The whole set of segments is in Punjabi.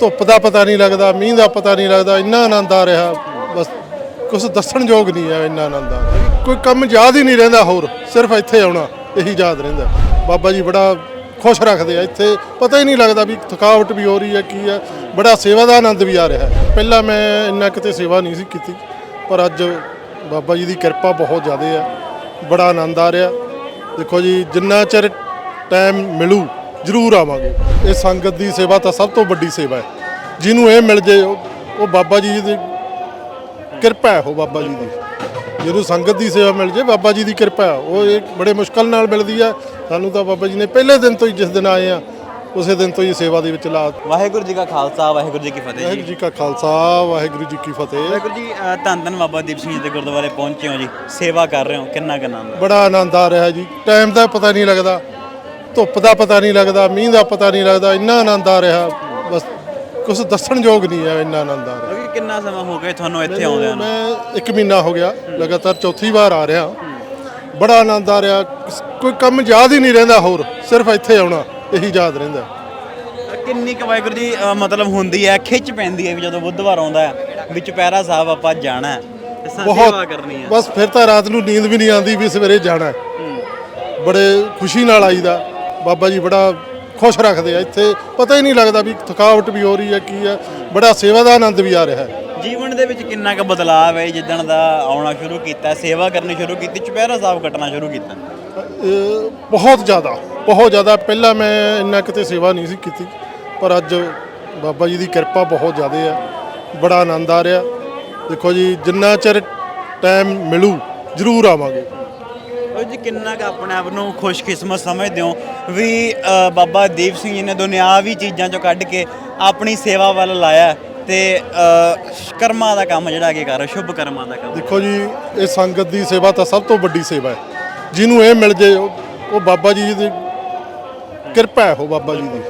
ਧੁੱਪ ਦਾ ਪਤਾ ਨਹੀਂ ਲੱਗਦਾ, ਮੀਂਹ ਦਾ ਪਤਾ ਨਹੀਂ ਲੱਗਦਾ, ਇੰਨਾ ਆਨੰਦ ਆ ਰਿਹਾ। ਬਸ ਕੁਝ ਦੱਸਣ ਯੋਗ ਨਹੀਂ ਹੈ ਇੰਨਾ ਆਨੰਦ ਆ ਕੋਈ ਕੰਮ ਯਾਦ ਹੀ ਨਹੀਂ ਰਹਿੰਦਾ ਹੋਰ, ਸਿਰਫ ਇੱਥੇ ਆਉਣਾ, ਇਹੀ ਯਾਦ ਰਹਿੰਦਾ। ਬਾਬਾ ਜੀ ਬੜਾ ਖੁਸ਼ ਰੱਖਦੇ ਆ ਇੱਥੇ, ਪਤਾ ਹੀ ਨਹੀਂ ਲੱਗਦਾ ਵੀ ਥਕਾਵਟ ਵੀ ਹੋ ਰਹੀ ਹੈ, ਕੀ ਹੈ। ਬੜਾ ਸੇਵਾ ਦਾ ਆਨੰਦ ਵੀ ਆ ਰਿਹਾ ਪਹਿਲਾਂ ਮੈਂ ਇੰਨਾ ਕਿਤੇ ਸੇਵਾ ਨਹੀਂ ਸੀ ਕੀਤੀ, ਪਰ ਅੱਜ ਬਾਬਾ ਜੀ ਦੀ ਕਿਰਪਾ ਬਹੁਤ ਜ਼ਿਆਦਾ ਆ, ਬੜਾ ਆਨੰਦ ਆ ਰਿਹਾ। ਦੇਖੋ ਜੀ, ਜਿੰਨਾ ਚਿਰ ਟਾਈਮ ਮਿਲੂ ਜ਼ਰੂਰ ਆਵਾਂਗੇ। ਇਹ ਸੰਗਤ ਦੀ ਸੇਵਾ ਤਾਂ ਸਭ ਤੋਂ ਵੱਡੀ ਸੇਵਾ ਹੈ। ਜਿਹਨੂੰ ਇਹ ਮਿਲ ਜੇ ਉਹ ਬਾਬਾ ਜੀ ਦੀ ਕਿਰਪਾ ਹੈ ਉਹ ਬਾਬਾ ਜੀ ਦੀ। ਜਿਹਨੂੰ ਸੰਗਤ ਦੀ ਸੇਵਾ ਮਿਲ ਜੇ ਬਾਬਾ ਜੀ ਦੀ ਕਿਰਪਾ ਉਹ ਇਹ ਬੜੇ ਮੁਸ਼ਕਲ ਨਾਲ ਮਿਲਦੀ ਹੈ। ਸਾਨੂੰ ਤਾਂ ਬਾਬਾ ਜੀ ਨੇ ਪਹਿਲੇ ਦਿਨ ਤੋਂ ਹੀ ਜਿਸ ਦਿਨ ਆਏ ਆ ਉਸੇ ਦਿਨ ਤੋਂ ਹੀ ਸੇਵਾ ਦੇ ਵਿੱਚ ਲਾ ਵਾਹਿਗੁਰੂ ਜੀ ਕਾ ਖਾਲਸਾ ਵਾਹਿਗੁਰੂ ਜੀ ਕੀ ਫਤਿਹ ਵਾਹਿਗੁਰੂ ਜੀ ਕਾ ਖਾਲਸਾ ਵਾਹਿਗੁਰੂ ਜੀ ਕੀ ਫਤਿਹ। ਵਾਹਿਗੁਰੂ ਜੀ ਅ, ਧੰਨ ਧੰਨ ਬਾਬਾ ਦੀਪ ਸਿੰਘ ਜੀ ਦੇ ਗੁਰਦੁਆਰੇ ਪਹੁੰਚੇ ਹੋ ਜੀ। ਸੇਵਾ ਕਰ ਰਹੇ ਹੋ ਕਿੰਨਾ ਕੁ ਆਨੰਦ ਹੈ? ਬੜਾ ਆਨੰਦ ਆ ਰਿਹਾ ਜੀ। ਟਾਈਮ ਦਾ ਪਤਾ ਨਹੀਂ ਲੱਗਦਾ। ਧੁੱਪ ਦਾ ਪਤਾ ਨਹੀਂ ਲੱਗਦਾ ਮੀਂਹ ਦਾ ਪਤਾ ਨਹੀਂ ਲੱਗਦਾ ਇੰਨਾ ਆਨੰਦ ਆ ਰਿਹਾ। ਬਸ ਕੁਝ ਦੱਸਣ ਯੋਗ ਨਹੀਂ ਹੈ ਇੰਨਾ ਆਨੰਦ ਆ ਰਿਹਾ। ਕਿਉਂਕਿ ਕਿੰਨਾ ਸਮਾਂ ਹੋ ਗਿਆ ਤੁਹਾਨੂੰ ਇੱਥੇ ਆਉਂਦਿਆਂ ਨੂੰ? ਮੈਂ ਇੱਕ ਮਹੀਨਾ ਹੋ ਗਿਆ ਲਗਾਤਾਰ ਚੌਥੀ ਵਾਰ ਆ ਰਿਹਾ। ਬੜਾ ਆਨੰਦ ਆ ਰਿਹਾ ਕੋਈ ਕੰਮ ਯਾਦ ਹੀ ਨਹੀਂ ਰਹਿੰਦਾ ਹੋਰ ਸਿਰਫ ਇੱਥੇ ਆਉਣਾ ਇਹੀ ਯਾਦ ਰਹਿੰਦਾ। ਕਿੰਨੀ ਕੁ ਵਾਹਿਗੁਰੂ ਜੀ ਅ, ਮਤਲਬ ਹੁੰਦੀ ਹੈ ਖਿੱਚ ਪੈਂਦੀ ਹੈ ਵੀ ਜਦੋਂ ਬੁੱਧਵਾਰ ਆਉਂਦਾ ਹੈ ਵੀ ਚੁਪਹਿਰਾ ਸਾਹਿਬ ਆਪਾਂ ਜਾਣਾ ਹੈ। ਤੇ ਸ- ਸੇਵਾ ਕਰਨੀ ਹੈ। ਬਸ ਫਿਰ ਤਾਂ ਰਾਤ ਨੂੰ ਨੀਂਦ ਵੀ ਨਹੀਂ ਆਉਂਦੀ ਵੀ ਸਵੇਰੇ ਜਾਣਾ ਹੈ। ਬੜੇ ਖੁਸ਼ੀ ਨਾਲ ਆਈਦਾ। ਬਾਬਾ ਜੀ ਬੜਾ ਖੁਸ਼ ਰੱਖਦੇ ਆ। ਇੱਥੇ ਪਤਾ ਹੀ ਨਹੀਂ ਲੱਗਦਾ ਵੀ ਥਕਾਵਟ ਵੀ ਹੋ ਰਹੀ ਹੈ ਕੀ ਹੈ। ਬੜਾ ਸੇਵਾ ਦਾ ਆਨੰਦ ਵੀ ਆ ਰਿਹਾ ਹੈ। ਜੀਵਨ ਦੇ ਵਿੱਚ ਕਿੰਨਾ ਕੁ ਬਦਲਾਅ ਹੈ ਜਿੱਦਣ ਦਾ ਆਉਣਾ ਸ਼ੁਰੂ ਕੀਤਾ ਸੇਵਾ ਕਰਨੀ ਸ਼ੁਰੂ ਕੀਤੀ ਚੁਪਹਿਰਾ ਸਾਹਿਬ ਕੱਟਣਾ ਸ਼ੁਰੂ ਕੀਤਾ? ਇਹ ਬਹੁਤ ਜ਼ਿਆਦਾ ਬਹੁਤ ਜ਼ਿਆਦਾ। ਪਹਿਲਾਂ ਮੈਂ ਇੰਨਾ ਕਿਤੇ ਸੇਵਾ ਨਹੀਂ ਸੀ ਕੀਤੀ ਪਰ ਅੱਜ ਬਾਬਾ ਜੀ ਦੀ ਕਿਰਪਾ ਬਹੁਤ ਜ਼ਿਆਦਾ ਹੈ। ਬੜਾ ਆਨੰਦ ਆ ਰਿਹਾ। ਦੇਖੋ ਜੀ ਜਿੰਨਾ ਚਿਰ ਟਾਈਮ ਮਿਲੂ ਜ਼ਰੂਰ ਆਵਾਂਗੇ। ਉਹ ਜੀ ਕਿੰਨਾ ਕੁ ਆਪਣੇ ਆਪ ਨੂੰ ਖੁਸ਼ਕਿਸਮਤ ਸਮਝਦੇ ਹੋ। ਵੀ ਅ, ਬਾਬਾ ਦੀਪ ਸਿੰਘ ਜੀ ਨੇ ਦੁਨਿਆਵੀ ਚੀਜ਼ਾਂ ਚੋਂ ਕੱਢ ਕੇ ਆਪਣੀ ਸੇਵਾ ਵੱਲ ਲਾਇਆ ਤੇ ਅ, ਕਰਮਾਂ ਦਾ ਕੰਮ ਜਿਹੜਾ ਅੱਗੇ ਕਰ ਰਹੇ ਸ਼ੁਭ ਕਰਮਾਂ ਦਾ ਕੰਮ। ਦੇਖੋ ਜੀ ਇਹ ਸੰਗਤ ਦੀ ਸੇਵਾ ਤਾਂ ਸਭ ਤੋਂ ਵੱਡੀ ਸੇਵਾ ਹੈ। ਜਿਹਨੂੰ ਇਹ ਮਿਲ ਜੇ ਉਹ ਉਹ ਬਾਬਾ ਜੀ ਦੀ ਕਿਰਪਾ ਹੈ ਉਹ ਬਾਬਾ ਜੀ ਦੀ।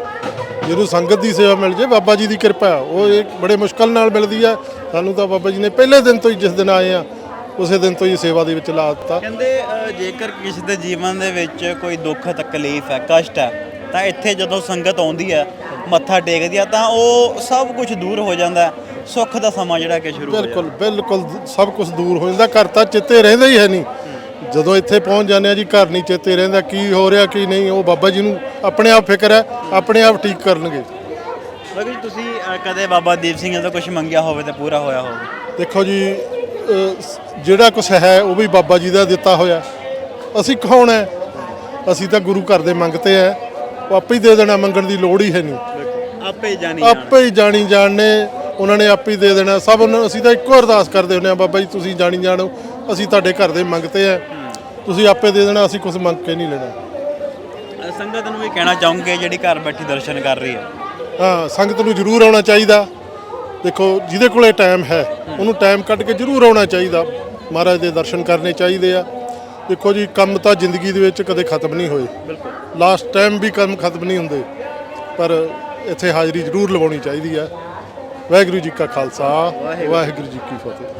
ਜਿਹਨੂੰ ਸੰਗਤ ਦੀ ਸੇਵਾ ਮਿਲ ਜੇ ਬਾਬਾ ਜੀ ਦੀ ਕਿਰਪਾ ਹੈ। ਉਹ ਇਹ ਬੜੇ ਮੁਸ਼ਕਲ ਨਾਲ ਮਿਲਦੀ ਹੈ। ਸਾਨੂੰ ਤਾਂ ਬਾਬਾ ਜੀ ਨੇ ਪਹਿਲੇ ਦਿਨ ਤੋਂ ਹੀ ਜਿਸ ਦਿਨ ਆਏ ਆ ਉਸੇ ਦਿਨ ਤੋਂ ਹੀ ਸੇਵਾ ਦੇ ਵਿੱਚ ਲਾ ਦਿੱਤਾ। ਕਹਿੰਦੇ ਅ, ਜੇਕਰ ਕਿਸੇ ਦੇ ਜੀਵਨ ਦੇ ਵਿੱਚ ਕੋਈ ਦੁੱਖ ਤਕਲੀਫ ਹੈ ਕਸ਼ਟ ਹੈ ਤਾਂ ਇੱਥੇ ਜਦੋਂ ਸੰਗਤ ਆਉਂਦੀ ਹੈ ਮੱਥਾ ਟੇਕਦੀ ਆ ਤਾਂ ਉਹ ਸਭ ਕੁਝ ਦੂਰ ਹੋ ਜਾਂਦਾ ਹੈ। ਸੁੱਖ ਦਾ ਸਮਾਂ ਜਿਹੜਾ ਕਿ ਸ਼ੁਰੂ ਹੋ ਜਾਂਦਾ। ਬਿਲਕੁਲ ਬਿਲਕੁਲ ਸਭ ਕੁਝ ਦੂਰ ਹੋ ਜਾਂਦਾ। ਘਰ ਤਾਂ ਚਿੱਤੇ ਰਹਿੰਦਾ ਹੀ ਹੈ ਨਹੀਂ। ਜਦੋਂ ਇੱਥੇ ਪਹੁੰਚ ਜਾਂਦੇ ਆ ਜੀ ਘਰ ਨਹੀਂ ਚਿੱਤੇ ਰਹਿੰਦਾ ਕੀ ਹੋ ਰਿਹਾ ਕੀ ਨਹੀਂ। ਉਹ ਬਾਬਾ ਜੀ ਨੂੰ ਆਪਣੇ ਆਪ ਫਿਕਰ ਹੈ ਆਪਣੇ ਆਪ ਠੀਕ ਕਰਨਗੇ। ਬਾਕੀ ਤੁਸੀਂ ਅ, ਕਦੇ ਬਾਬਾ ਦੀਪ ਸਿੰਘ ਜੀ ਤੋਂ ਕੁਝ ਮੰਗਿਆ ਹੋਵੇ ਤੇ ਪੂਰਾ ਹੋਇਆ ਹੋਵੇ? ਦੇਖੋ ਜੀ ਜਿਹੜਾ ਕੁਝ ਹੈ ਉਹ ਵੀ ਬਾਬਾ ਜੀ ਦਾ ਦਿੱਤਾ ਹੋਇਆ। ਅਸੀਂ ਕੌਣ ਹੈ? ਅਸੀਂ ਤਾਂ ਗੁਰੂ ਘਰ ਦੇ ਮੰਗਤੇ ਆ ਉਹ ਆਪੇ ਹੀ ਦੇ ਦੇਣਾ ਮੰਗਣ ਦੀ ਲੋੜ ਹੀ ਹੈ ਨਹੀਂ। ਆਪੇ ਜਾਣੀ ਜਾਣ। ਆਪੇ ਹੀ ਜਾਣੀ ਜਾਣਨੇ ਉਹਨਾਂ ਨੇ ਆਪੇ ਹੀ ਦੇ ਦੇਣਾ। ਸਭ ਨੂੰ ਅਸੀਂ ਤਾਂ ਇੱਕੋ ਅਰਦਾਸ ਕਰਦੇ ਹੁੰਦੇ ਆ ਬਾਬਾ ਜੀ ਤੁਸੀਂ ਜਾਣੀ ਜਾਣੋ। ਅਸੀਂ ਤੁਹਾਡੇ ਘਰ ਦੇ ਮੰਗਤੇ ਆ ਤੁਸੀਂ ਆਪੇ ਦੇ ਦੇਣਾ ਅਸੀਂ ਕੁਝ ਮੰਗ ਕੇ ਨਹੀਂ ਲੈਣਾ। ਸੰਗਤ ਨੂੰ ਵੀ ਕਹਿਣਾ ਚਾਹੂੰਗੇ ਜਿਹੜੀ ਘਰ ਬੈਠੀ ਦਰਸ਼ਨ ਕਰ ਰਹੀ ਹੈ। ਹਾਂ ਸੰਗਤ ਨੂੰ ਜ਼ਰੂਰ ਆਉਣਾ ਚਾਹੀਦਾ। ਦੇਖੋ ਜਿਹਦੇ ਕੋਲੇ ਟਾਈਮ ਹੈ ਉਹਨੂੰ ਟਾਈਮ ਕੱਢ ਕੇ ਜ਼ਰੂਰ ਆਉਣਾ ਚਾਹੀਦਾ। ਮਹਾਰਾਜ ਦੇ ਦਰਸ਼ਨ ਕਰਨੇ ਚਾਹੀਦੇ ਆ। ਦੇਖੋ ਜੀ ਕੰਮ ਤਾਂ ਜ਼ਿੰਦਗੀ ਦੇ ਵਿੱਚ ਕਦੇ ਖਤਮ ਨਹੀਂ ਹੋਏ। ਬਿਲਕੁਲ। ਲਾਸਟ ਟਾਈਮ ਵੀ ਕੰਮ ਖਤਮ ਨਹੀਂ ਹੁੰਦੇ। ਪਰ ਇੱਥੇ ਹਾਜ਼ਰੀ ਜ਼ਰੂਰ ਲਵਾਉਣੀ ਚਾਹੀਦੀ ਹੈ। ਵਾਹਿਗੁਰੂ ਜੀ ਕਾ ਖਾਲਸਾ ਵਾਹਿਗੁਰੂ ਜੀ ਕੀ ਫਤਿਹ।